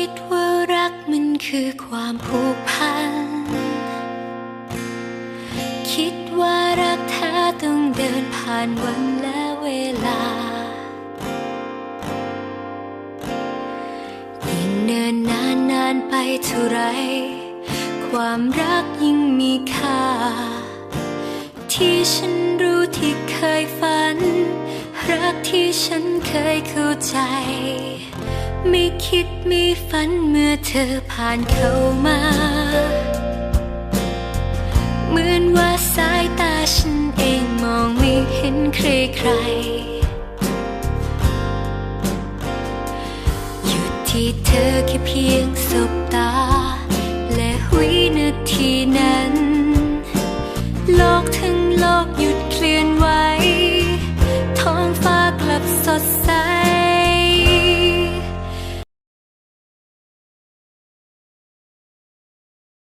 คิดว่ารักมันคือความผูกพัน คิดว่ารักแท้ต้องเดินผ่านวันและเวลา ยิ่งเนินนานนานไปเท่าไร ความรักยิ่งมีค่า ที่ฉันรู้ที่เคยฝัน รักที่ฉันเคยเข้าใจ ไม่คิดไม่ฝันเมื่อเธอผ่านเข้ามา เหมือนว่าสายตาฉันเองมองไม่เห็นใครใคร หยุดที่เธอแค่เพียงสบตา และวินาทีนั้น โลกทั้งโลกหยุดเคลื่อนไหวท้องฟ้ากลับสดใส